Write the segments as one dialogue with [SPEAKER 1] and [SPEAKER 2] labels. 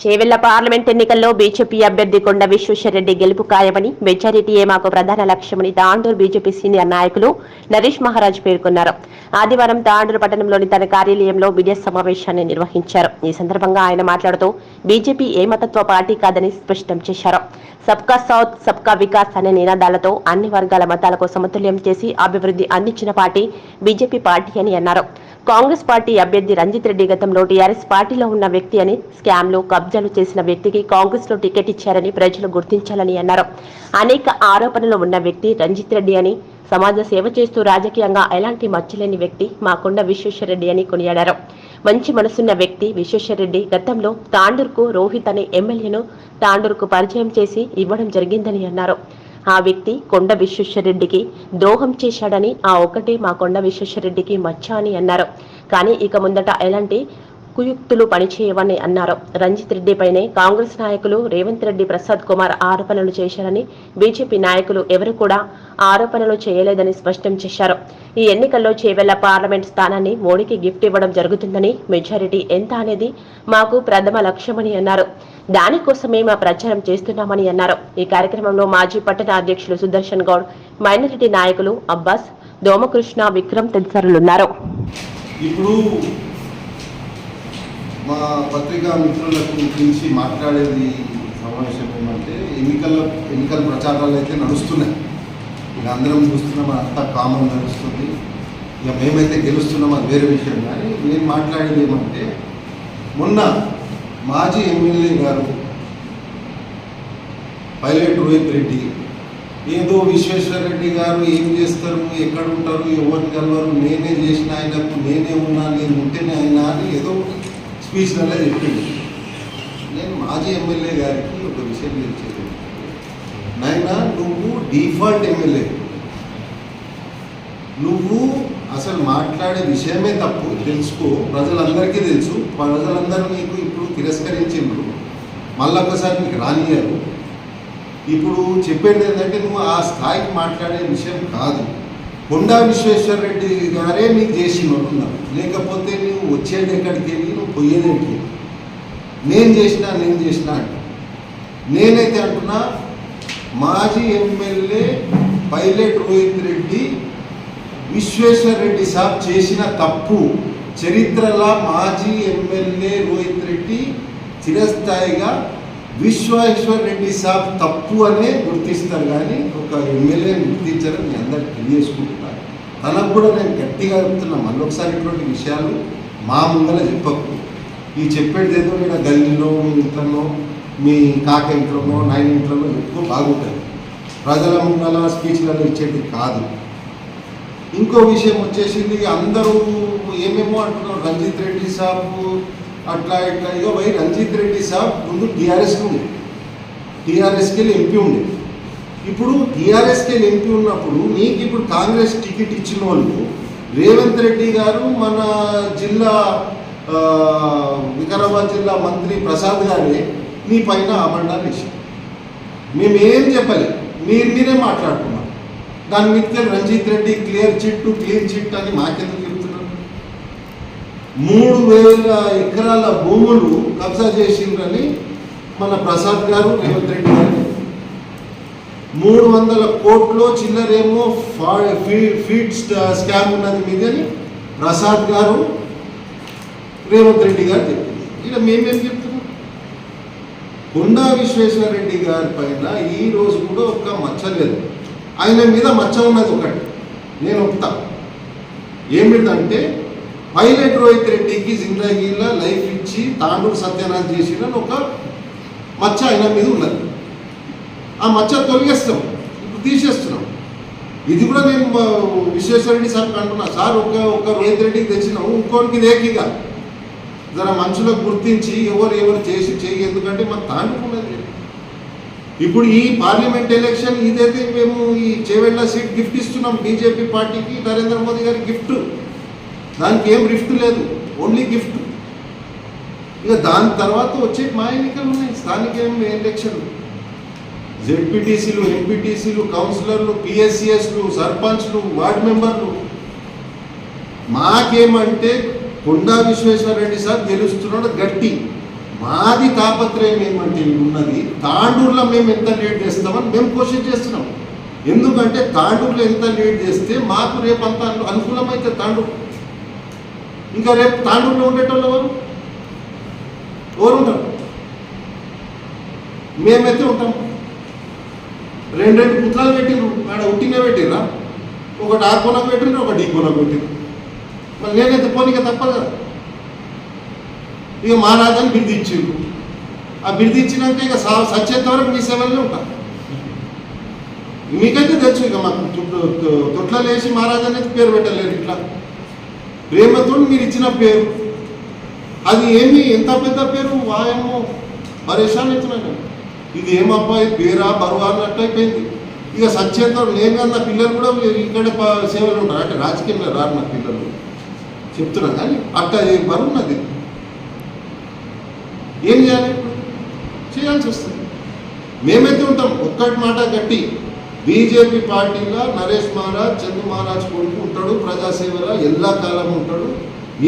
[SPEAKER 1] Chevella parliament ఎన్నికల్లో BJP అభ్యర్థి కొండ విశ్వేశ్వరరెడ్డి గెలుపు ఖాయమని మెజారిటీయే మాకు ప్రధాన లక్ష్యమని తాండూరు బీజేపీ సీనియర్ నాయకులు నరేష్ మహారాజ్ పేర్కొన్నారు. ఆదివారం తాండూరు పట్టణంలోని తన కార్యాలయంలో మీడియా సమావేశాన్ని నిర్వహించారు. ఈ సందర్భంగా ఆయన మాట్లాడుతూ బీజేపీ ఏ మతత్వ పార్టీ కాదని స్పష్టం చేశారు. సబ్కా సౌత్ సబ్కా వికాస్ అనే నినాదాలతో అన్ని వర్గాల మతాలకు సమతుల్యం చేసి అభివృద్ధి అందించిన పార్టీ బీజేపీ పార్టీ అని అన్నారు. కాంగ్రెస్ పార్టీ అభ్యర్థి రంజిత్ రెడ్డి గతంలో టీఆర్ఎస్ పార్టీలో ఉన్న వ్యక్తి అని స్కామ్లు కబ్జాలు చేసిన వ్యక్తికి కాంగ్రెస్లో టికెట్ ఇచ్చారని ప్రజలు గుర్తించాలని అన్నారు. అనేక ఆరోపణలు ఉన్న వ్యక్తి రంజిత్ రెడ్డి అని సమాజ సేవ చేస్తూ రాజకీయంగా ఎలాంటి మచ్చలేని వ్యక్తి మాకొండ విశ్వేశ్వరరెడ్డి అని కొనియాడారు. మంచి మనసున్న వ్యక్తి విశ్వేశ్వరరెడ్డి గతంలో తాండూరుకు రోహిత్ అనే ఎమ్మెల్యేను తాండూరుకు పరిచయం చేసి ఇవ్వడం జరిగిందని అన్నారు. ఆ వ్యక్తి కొండ విశ్వేశ్వరరెడ్డికి ద్రోహం చేశాడని ఆ ఒక్కటే మా కొండ విశ్వేశ్వరరెడ్డికి మచ్చ అని అన్నారు. కానీ ఇక ముందట ఎలాంటి కుయుక్తులు పనిచేయవని అన్నారు. రంజిత్ రెడ్డిపైనే కాంగ్రెస్ నాయకులు రేవంత్ రెడ్డి ప్రసాద్ కుమార్ ఆరోపణలు చేశారని బీజేపీ నాయకులు ఎవరు కూడా ఆరోపణలు చేయలేదని స్పష్టం చేశారు. ఈ ఎన్నికల్లో చేవెళ్ళ పార్లమెంట్ స్థానాన్ని మోడీకి గిఫ్ట్ ఇవ్వడం జరుగుతుందని మెజారిటీ ఎంత అనేది మాకు ప్రథమ లక్ష్యమని అన్నారు. దానికోసమే మా ప్రచారం చేస్తున్నామని అన్నారు. ఈ కార్యక్రమంలో మాజీ పట్టణ అధ్యక్షులు సుదర్శన్ గౌడ్ మైనారిటీ నాయకులు అబ్బాస్ దోమకృష్ణ విక్రమ్ తదితరులున్నారు.
[SPEAKER 2] ఇప్పుడు మా పత్రికా మిత్రులకు గురించి మాట్లాడేది సమావేశం ఏమంటే ఎన్నికల ఎన్నికల ప్రచారాలు అయితే నడుస్తున్నాయి. ఇక అందరం చూస్తున్నాం అంతా కామన్ నడుస్తుంది. ఇక మేమైతే గెలుస్తున్నాం అది వేరే విషయం. కానీ నేను మాట్లాడేది ఏమంటే మొన్న మాజీ ఎమ్మెల్యే గారు పైలట్ రోహిత్ రెడ్డి ఏదో విశ్వేశ్వర రెడ్డి గారు ఏం చేస్తారు ఎక్కడ ఉంటారు ఎవరిని కలవరు నేనే చేసిన ఆయనకు నేనే ఉన్నా నేను ఉంటేనే ఆయన అని ఏదో స్పీచ్లలో చెప్పింది. నేను మాజీ ఎమ్మెల్యే గారికి ఒక విషయం తెలిసేది నాయన నువ్వు డిఫాల్ట్ ఎమ్మెల్యే. నువ్వు అసలు మాట్లాడే విషయమే తప్పు తెలుసుకో. ప్రజలందరికీ తెలుసు. ప్రజలందరూ నీకు ఇప్పుడు తిరస్కరించిండ్రు మళ్ళొకసారి నీకు రానియారు ఇప్పుడు చెప్పేది ఏంటంటే నువ్వు ఆ స్థాయికి మాట్లాడే విషయం కాదు. కొండా విశ్వేశ్వర రెడ్డి గారే నీకు చేసి నడుతున్నావు లేకపోతే నువ్వు వచ్చేది ఎక్కడికి? వెళ్ళి నువ్వు పోయేది ఎక్కడికి? నేను చేసినా నేను చేసినా అంట. నేనైతే అంటున్నా మాజీ ఎమ్మెల్యే పైలట్ రోహిత్ రెడ్డి విశ్వేశ్వర్ రెడ్డి సాబ్ చేసిన తప్పు చరిత్రలో మాజీ ఎమ్మెల్యే రోహిత్ రెడ్డి చిరస్థాయిగా విశ్వేశ్వర్ రెడ్డి సాబ్ తప్పు అనే గుర్తిస్తారు కానీ ఒక ఎమ్మెల్యే గుర్తించారని మీ అందరికి తెలియజేసుకుంటున్నారు తనకు కూడా నేను గట్టిగా చెప్తున్నా మళ్ళీ ఒకసారి ఇటువంటి విషయాలు మా ముందర చెప్పకు. ఈ చెప్పేది ఏదో నేను గల్లీలో మీ ఇంట్లోనో మీ కాక ఇంట్లోనో నాయన ఇంట్లోనో ఎక్కువ బాగుంటుంది. ప్రజల ముందర స్పీచ్లలో ఇచ్చేది కాదు. ఇంకో విషయం వచ్చేసింది అందరూ ఏమేమో అంటున్నారు రంజిత్ రెడ్డి సాబ్ అట్లా ఇట్లా. ఇగో పోయి రంజిత్ రెడ్డి సాబ్ ముందు టీఆర్ఎస్కి ఉంది టీఆర్ఎస్కి వెళ్ళి ఎంపీ ఉండే. ఇప్పుడు టీఆర్ఎస్కి వెళ్ళి ఎంపీ ఉన్నప్పుడు నీకు ఇప్పుడు కాంగ్రెస్ టికెట్ ఇచ్చిన వాళ్ళు రేవంత్ రెడ్డి గారు మన జిల్లా వికారాబాద్ జిల్లా మంత్రి ప్రసాద్ గారే నీ పైన అబండాలు విషయం మేమేం చెప్పలే. మీరు మీరే మాట్లాడుకున్నాం దాని మీద Ranjith Reddy clear chit clear chit అని మాకెందుకు మూడు వేల ఎకరాల భూములు కబ్జా చేసిండ్రని మన ప్రసాద్ గారు రేవంత్ రెడ్డి గారు. మూడు వందల కోట్లో చిల్లరేమో ఫీ- ఫీడ్ స్టా- స్కామ్ ఉన్నది మీదని ప్రసాద్ గారు రేవంత్ రెడ్డి గారు చెప్పింది. ఇలా మేమేం చెప్తున్నాం? కొండా విశ్వేశ్వర రెడ్డి గారి పైన ఈ రోజు కూడా ఒక మచ్చ లేదు. ఆయన మీద మచ్చ ఉన్నది ఒకటి. నేను ఒప్తా ఏమిటంటే పైలట్ రోహిత్ రెడ్డికి జిందగీలో లైఫ్ ఇచ్చి తాండూరు సత్యనారాయణ చేసిన ఒక మచ్చ ఆయన మీద ఉన్నది. ఆ మచ్చ తొలగిస్తాం ఇప్పుడు తీసేస్తున్నాం. ఇది కూడా నేను విశ్వేశ్వరరెడ్డి సార్ అంటున్నా. సార్ ఒక ఒక రోహిత్ రెడ్డికి తెచ్చినాము ఇంకోటికి దేకిగా జర మనుషులకు గుర్తించి ఎవరు ఎవరు చేసి చేయి ఎందుకంటే మాకు తాండుకున్నది ఇప్పుడు ఈ పార్లమెంట్ ఎలక్షన్ ఇదైతే మేము ఈ చేవెళ్ళ సీట్ గిఫ్ట్ ఇస్తున్నాం. బీజేపీ పార్టీకి నరేంద్ర మోదీ గారి గిఫ్ట్. దానికి ఏం రిఫ్ట్ లేదు ఓన్లీ గిఫ్ట్. ఇక దాని తర్వాత వచ్చే మా ఎన్నికలు ఉన్నాయి స్థానిక ఏం జెడ్పీటీసీలు ఎంపీటీసీలు కౌన్సిలర్లు పిఎస్సిఎస్లు సర్పంచ్లు వార్డు మెంబర్లు. మాకేమంటే కొండా విశ్వేశ్వర రెడ్డి సార్ గెలుస్తున్నాడు గట్టి. మాది తాపత్రయం ఏమంటే ఉన్నది తాండూరులో మేము ఎంత లీడ్ చేస్తామని మేము క్వశ్చన్ చేస్తున్నాం. ఎందుకంటే తాండూరులో ఎంత లీడ్ చేస్తే మాకు రేపు అంత అనుకూలమైతే తాండూరు. ఇంకా రేపు తాండూరులో ఉండేటోళ్ళు ఎవరు? ఎవరు ఉంటారు మేమైతే ఉంటాం. రెండు రెండు పుత్రాలు పెట్టిండ్రు ఆడ ఉట్టినే పెట్టిరా ఒకటి ఆ కొనకు పెట్టిండ్రు ఒకటి ఈ కొనకు పెట్టిండ్రు మరి నేనైతే పోనీక తప్పదు కదా. ఇక మా రాజాని ఇచ్చిండ్రు. ఆ బిరుదు ఇచ్చినాక ఇక సా- సచ్చేంత వరకు మీ సేవల్లో ఉంటాం. మీకైతే తెలుసు ఇక మాకు తొట్ల- వేసి తొట్ల లేచి మహారాజా పేరు పెట్టలేరు ఇట్లా. ప్రేమతో మీరు ఇచ్చిన పేరు. అది ఏమి ఎంత పెద్ద పేరు? వాయమో పరేషాన్ ఇచ్చినాను ఇది ఏమబ్బా ఇది పేరా బరువా అన్నట్టు అయిపోయింది. ఇక సత్యంతో నేను అన్న పిల్లలు కూడా ఇక్కడ సేవలు ఉంటారు. అంటే రాజకీయంలో రారు నా పిల్లలు. చెప్తున్నా కానీ అట్లా ఏ బరువు ఏం చేయాలి చేయాల్సి వస్తుంది. మేమైతే ఉంటాం ఒక్కటి మాట గట్టి. బీజేపీ పార్టీలో నరేష్ మహారాజ్ చందు మహారాజ్ కొడుకు ఉంటాడు ప్రజాసేవలో ఎల్లా కాలం ఉంటాడు.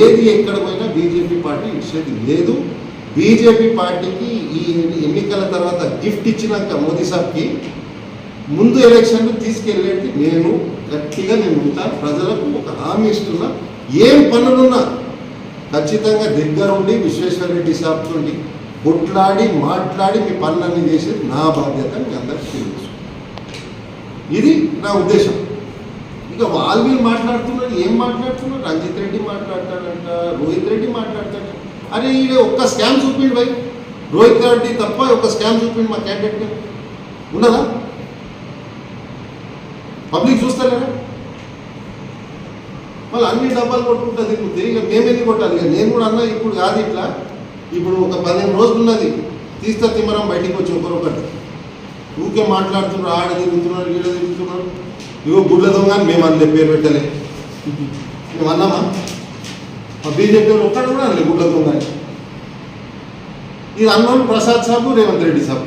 [SPEAKER 2] ఏది ఎక్కడ పోయినా బీజేపీ పార్టీ ఇచ్చేది లేదు. బీజేపీ పార్టీకి ఈ ఎన్నికల తర్వాత గిఫ్ట్ ఇచ్చినాక మోదీ సాబ్కి ముందు ఎలక్షన్లు తీసుకెళ్ళేది నేను. గట్టిగా నేను ఉంటాను ప్రజలకు ఒక హామీ ఇస్తున్నా. ఏం పనులున్నా ఖచ్చితంగా దగ్గరుండి విశ్వేశ్వరరెడ్డి సాబ్తో కొట్లాడి మాట్లాడి మీ పనులన్నీ చేసేది నా బాధ్యత మీ అందరికీ తెలుసు ఇది నా ఉద్దేశం. ఇక వాళ్ళు వీళ్ళు మాట్లాడుతున్నారు ఏం మాట్లాడుతున్నారు? రంజిత్ రెడ్డి మాట్లాడతాడంట రోహిత్ రెడ్డి మాట్లాడతాడు. అరే ఈడ ఒక్క స్కామ్ చూపిండు భయ్. రోహిత్ రెడ్డి తప్ప ఒక్క స్కామ్ చూపిండి మా క్యాండిడేట్ ఉన్నదా? పబ్లిక్ చూస్తలేరా మళ్ళీ అన్ని డబ్బాలు కొట్టుకుంటా తిరుగుతాయి ఇక మేమేది కొట్టాలి? ఇక నేను కూడా అన్నా ఇప్పుడు కాదు ఇట్లా. ఇప్పుడు ఒక పదిహేను రోజులు ఉన్నది. తీస్తా తిమ్మరం బయటికి వచ్చి ఒకరొకటి ఊకే మాట్లాడుతున్నారు ఆడ తిరుగుతున్నారు ఈడ తిరుగుతున్నారు ఇవో గుడ్ల దొంగ మేము అనలే పేరు పెట్టలే. మేము అన్నామా? మా బీజేపీ వాళ్ళు ఒక్కడు కూడా అనలే గుడ్ల దొంగ అని ఇది అన్నోళ్ళు ప్రసాద్ సాబు రేవంత్ రెడ్డి సాబు.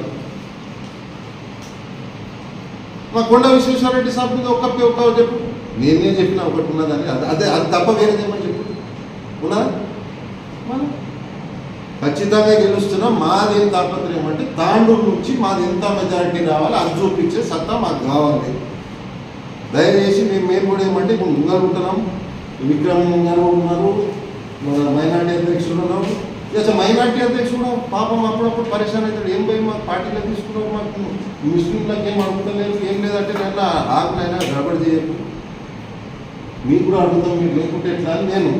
[SPEAKER 2] మా కొండ విశ్వేశ్వరరెడ్డి సాబ్ మీద ఒక్క ఒక్క చెప్పు? నేనే చెప్పిన ఒకటి ఉన్నదని. అదే అది తప్ప వేరేదేమని చెప్పు. ఉన్నదా? మనం ఖచ్చితంగా గెలుస్తున్నాం. మాదేం తాపత్రయం అంటే తాండూరు నుంచి మాది ఎంత మెజారిటీ రావాలి అది చూపించే సత్తా మాకు కావాలి. దయచేసి మేము మేము కూడా ఏమంటే ఇప్పుడు ముంగలు ఉంటున్నాం. విక్రమ్ గారు ఉన్నారు. మన మైనార్టీ అధ్యక్షులు ఉన్నారు. అసలు మైనార్టీ అధ్యక్షుడు పాపం అప్పుడప్పుడు పరిశ్రమ అవుతాడు ఏం పోయి మాకు పార్టీలో తీసుకున్నాం మాకు? ముస్లింలకు ఏం అడుగుతలేదు ఏం లేదంటే నేను ఆకులైనా గడబడి చేయకు. మీకు కూడా అడుగుతాం మీరు లేకుంటే ఎట్లా అని నేను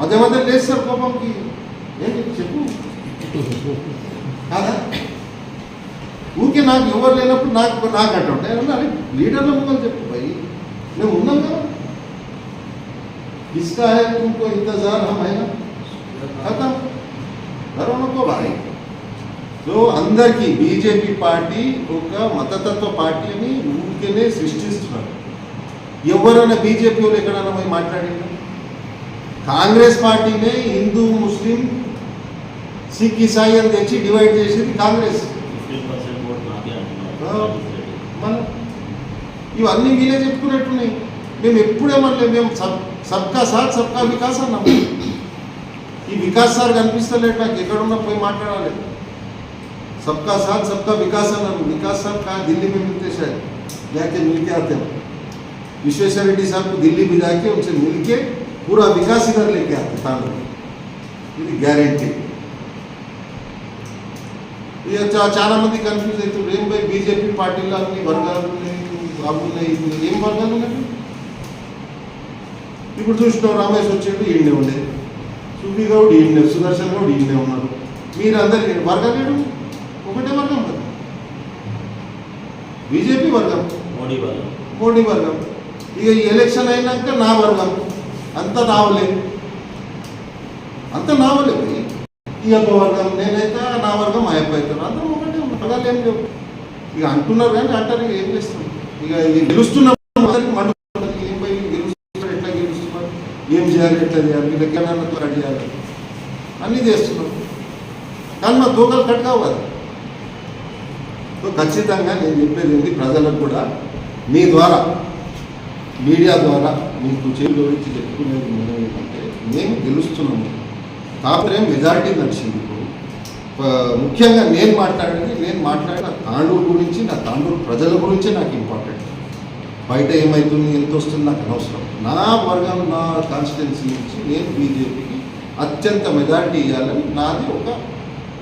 [SPEAKER 2] మధ్య మధ్య లేదు సార్ కోపంకి ఏంటి చెప్పు కాదా ఊరికే నాకు ఎవరు లేనప్పుడు నాకు నాకు అంటుంటే అరే లీడర్ల ముందు చెప్పు భయ్ మేము ఉన్నాం కదా इसका है तुमको इंतजार हम है ना खत्म करो नको भाई సో అందరికీ బీజేపీ పార్టీ ఒక మతతత్వ పార్టీ అని ఊరికేనే సృష్టిస్తున్నారు ఎవరైనా బీజేపీ వాళ్ళు ఎక్కడైనా పోయి మాట్లాడిందా కాంగ్రెస్ పార్టీనే హిందూ ముస్లిం సిక్ ఇసాయి అని తెచ్చి డివైడ్ చేసేది కాంగ్రెస్
[SPEAKER 3] ఫిఫ్టీన్ పర్సెంట్ ఓట్ నాకే
[SPEAKER 2] ఆ.
[SPEAKER 3] అంటున్నారు
[SPEAKER 2] మన ఇవన్నీ వీళ్ళే చెప్పుకున్నట్టున్నాయి మేము ఎప్పుడేమనలేదు మేము సబ్ సబ్కా సాత్ సబ్కా వికాస్ అన్నాం ఈ వికాస్ సార్ కనిపిస్తలేడు నాకు ఎక్కడున్నా పోయి మాట్లాడాలి सबका साथ सबका विकास है विकास साहब कहाँ दिल्ली में मिलते शायद जाके मिल के आते हैं विश्वेश्वर रेड्डी साहब को दिल्ली भी जाके उनसे मिल के पूरा विकास इधर लेके आते तांडव ఇది గ్యారెంటీ ఇక చాలా మంది కన్ఫ్యూజ్ అవుతుంది ఏం పోయి బీజేపీ పార్టీలో అన్ని వర్గాలు ఉన్నాయి అవి ఉన్నాయి. ఏం వర్గాలు ఉన్నాయి? ఇప్పుడు చూసినావు రమేష్ వచ్చేది ఈయనే ఉండేది సుబ్బి గౌడ్ ఈయనే సుదర్శన్ గౌడ్ ఈయనే ఉన్నారు. మీరందరు వర్గం లేడు ఒకటే వర్గం కదా? బీజేపీ వర్గం?
[SPEAKER 3] మోడీ వాళ్ళు
[SPEAKER 2] మోడీ వర్గం. ఇక ఈ ఎలక్షన్ అయినాక నా వర్గం. అంత నావలే అంత నావలే. ఈ యొక్క వర్గం. నేనైతే నా వర్గం ఆ యొక్క ఒకటే వర్గాలు ఏం లేవు. ఇక అంటున్నారు కానీ అంటారు ఇక ఏం చేస్తాం? ఇక ఇది గెలుస్తున్నాం అందరికీ మండుతున్నది. ఏం పోయి గెలుస్తున్నారు ఎట్లా గెలుస్తున్నారు ఏం చేయాలి ఎట్లా చేయాలి వీళ్ళకి ఏమన్నా కట్ చేయాలి? అన్నీ చేస్తున్నారు. కానీ మా దూకలు కట్ కావు కదా సో ఖచ్చితంగా నేను చెప్పేది ఏంటి ప్రజలకు కూడా మీ ద్వారా మీడియా ద్వారా మీకు చేతులు చెప్పుకునేది మనం ఏంటంటే మేము గెలుస్తున్నాము. కాకపోతే మెజారిటీ నడిచింది. ముఖ్యంగా నేను మాట్లాడేది నేను మాట్లాడిన తాండూరు గురించి నా తాండూరు ప్రజల గురించే నాకు ఇంపార్టెంట్ బయట ఏమవుతుంది ఎంత వస్తుంది నాకు అనవసరం. నా వర్గం నా కాన్స్టిట్యున్సీ నుంచి నేను బీజేపీకి అత్యంత మెజారిటీ ఇవ్వాలని నాది ఒక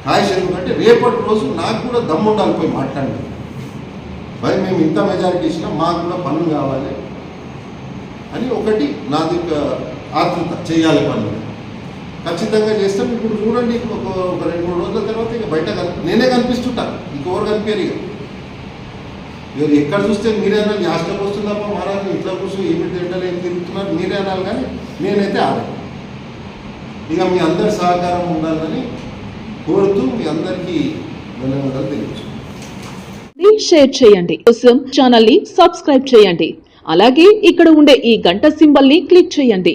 [SPEAKER 2] కాయస్ ఎందుకంటే రేపటి రోజు నాకు కూడా దమ్ముండాలి పోయి మాట్లాడండి. మరి మేము ఇంత మెజారిటీ ఇచ్చినా మాకు కూడా పనులు కావాలి అని ఒకటి నాది ఒక ఆతృత చేయాలి పనులు. ఖచ్చితంగా చేస్తాం. ఇప్పుడు చూడండి ఒక రెండు మూడు రోజుల తర్వాత ఇక బయట నేనే కనిపిస్తుంటా. ఇంకెవరు కనిపించారు ఇక. మీరు ఎక్కడ చూస్తే మీరే అనాలి. హాస్టల్ వస్తుందమ్మా మహారాజు ఇంట్లో కూర్చొని ఏమి తింటారు ఏం తిరుగుతున్నారు? మీరే అనాలి కానీ నేనైతే ఆడే ఇక మీ అందరి సహకారం ఉండాలని కోరుతూ మీ అందరికీ ధన్యవాదాలు తెలియజేస్తున్నాను
[SPEAKER 4] షేర్ చేయండి. కోసం ఛానల్ని సబ్స్క్రైబ్ చేయండి. అలాగే ఇక్కడ ఉండే ఈ గంట సింబల్ని క్లిక్ చేయండి.